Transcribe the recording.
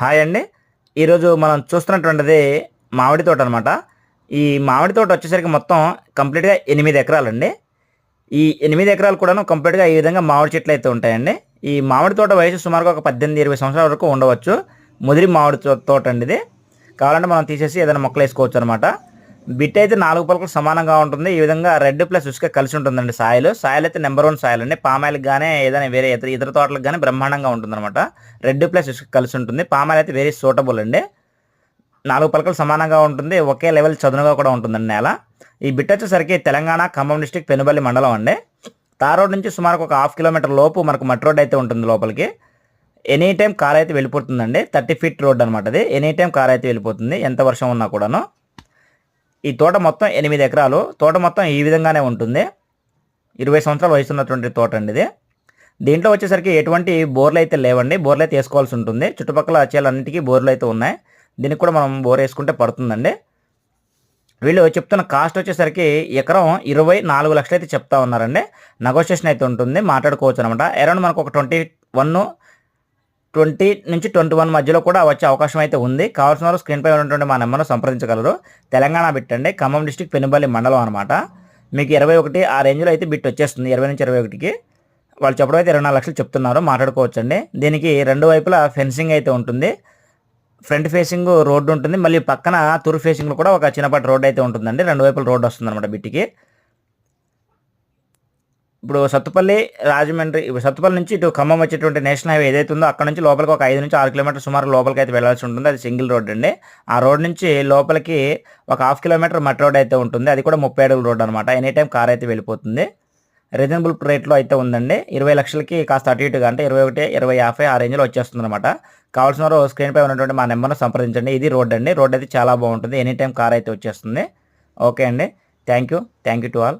Hi అండి. ఈరోజు మనం చూస్తున్నటువంటిది మామిడి తోట అనమాట ఈ మామిడి తోట వచ్చేసరికి మొత్తం కంప్లీట్గా ఎనిమిది ఎకరాలండి. ఈ ఎనిమిది ఎకరాలు కూడాను కంప్లీట్గా ఈ విధంగా మామిడి చెట్లు అయితే ఉంటాయండి. ఈ మామిడి తోట వయసు సుమారుగా ఒక పద్దెనిమిది ఇరవై సంవత్సరాల వరకు ఉండవచ్చు. ముదిరి మామిడి తోట అండి ఇది. కావాలంటే మనం తీసేసి ఏదైనా మొక్కలు వేసుకోవచ్చు అనమాట బిట్ అయితే నాలుగు పలకలు సమానంగా ఉంటుంది. ఈ విధంగా రెడ్ ప్లస్ ఇసుక కలిసి ఉంటుందండి సాయిల్. సాయిల్ అయితే నెంబర్ వన్ సాయిల్ అండి. పామాయిల్కి కానీ ఏదైనా వేరే ఇతర ఇతర తోటలకు కానీ బ్రహ్మాండంగా ఉంటుందన్నమాట. రెడ్ ప్లస్ ఇసుక కలిసి ఉంటుంది. పామాయిల్ అయితే వెరీ సూటబుల్ అండి. నాలుగు పలకలు సమానంగా ఉంటుంది. ఒకే లెవెల్ చదునుగా కూడా ఉంటుందండి నేల. ఈ బిట్ వచ్చేసరికి తెలంగాణ ఖమ్మం డిస్టిక్ పెనుబల్లి మండలం అండి. తార్ రోడ్ నుంచి సుమారు ఒక హాఫ్ కిలోమీటర్ లోపు మనకు మట్టి రోడ్ అయితే ఉంటుంది లోపలికి. ఎనీ టైం కార్ అయితే వెళ్ళిపోతుందండి. థర్టీ ఫీట్ రోడ్ అనమాట అది. ఎనీ టైం కార్ అయితే వెళ్ళిపోతుంది. ఎంత వర్షం ఉన్నా కూడాను. ఈ తోట మొత్తం ఎనిమిది ఎకరాలు. తోట మొత్తం ఈ విధంగానే ఉంటుంది. ఇరవై సంవత్సరాల వయసు ఉన్నటువంటి తోట అండి ఇది. దీంట్లో వచ్చేసరికి ఎటువంటి బోర్లు అయితే లేవండి. బోర్లు అయితే వేసుకోవాల్సి ఉంటుంది. చుట్టుపక్కల చేలన్నిటికీ బోర్లు అయితే ఉన్నాయి. దీనికి కూడా మనం బోర్ వేసుకుంటే పడుతుందండి. వీళ్ళు చెప్తున్న కాస్ట్ వచ్చేసరికి ఎకరం ఇరవై నాలుగు లక్షలు అయితే చెప్తా ఉన్నారండి. నెగోషియేషన్ అయితే ఉంటుంది. మాట్లాడుకోవచ్చు అనమాట. అరౌండ్ మనకు ఒక ట్వంటీ వన్ ట్వంటీ నుంచి ట్వంటీ వన్ మధ్యలో కూడా వచ్చే అవకాశం అయితే ఉంది. కావాల్సిన వారు స్క్రీన్పై ఉన్నటువంటి మా నెంబర్ను సంప్రదించగలరు. తెలంగాణ బిట్ అండి. ఖమ్మం డిస్టిక్ పెనుబల్లి మండలం అనమాట మీకు ఇరవై ఒకటి ఆ రేంజ్లో అయితే బిట్ వచ్చేస్తుంది. ఇరవై నుంచి ఇరవై ఒకటికి. వాళ్ళు చెప్పడం అయితే ఇరవై నాలుగు లక్షలు చెప్తున్నారు. మాట్లాడుకోవచ్చండి. దీనికి రెండు వైపులా ఫెన్సింగ్ అయితే ఉంటుంది. ఫ్రంట్ ఫేసింగ్ రోడ్డు ఉంటుంది. మళ్ళీ పక్కన తూర్పు ఫేసింగ్లో కూడా ఒక చిన్నపాటి రోడ్ అయితే ఉంటుందండి. రెండు వైపుల రోడ్డు వస్తుంది అనమాట బిట్టికి ఇప్పుడు సత్తుపల్లి రాజమండ్రి ఇప్పుడు సత్తుపల్లి నుంచి ఇటు ఖమ్మం వచ్చేటువంటి నేషనల్ హైవే ఏదైతే ఉందో అక్కడ నుంచి లోపలికి ఒక ఐదు నుంచి ఆరు కిలోమీటర్ సుమారు లోపలికి అయితే వెళ్ళాల్సి ఉంటుంది. అది సింగిల్ రోడ్ అండి. ఆ రోడ్ నుంచి లోపలికి ఒక హాఫ్ కిలోమీటర్ మట్టి రోడ్ అయితే ఉంటుంది. అది కూడా ముప్పై అడుగుల రోడ్ అనమాట ఎనీ టైం కార్ అయితే వెళ్ళిపోతుంది. రీజనబుల్ రేట్లో అయితే ఉందండి. ఇరవై లక్షలకి కాస్త అటు ఇటుగా అంటే ఇరవై ఒకటి ఇరవై యాభై ఆ రేంజ్లో వచ్చేస్తుంది అనమాట కావాల్సిన వారు స్క్రీన్పై ఉన్నటువంటి మా నెంబర్ను సంప్రదించండి. ఇది రోడ్ అండి. రోడ్ అయితే చాలా బాగుంటుంది. ఎనీ టైం కార్ అయితే వచ్చేస్తుంది. ఓకే అండి. Thank you. Thank you to all.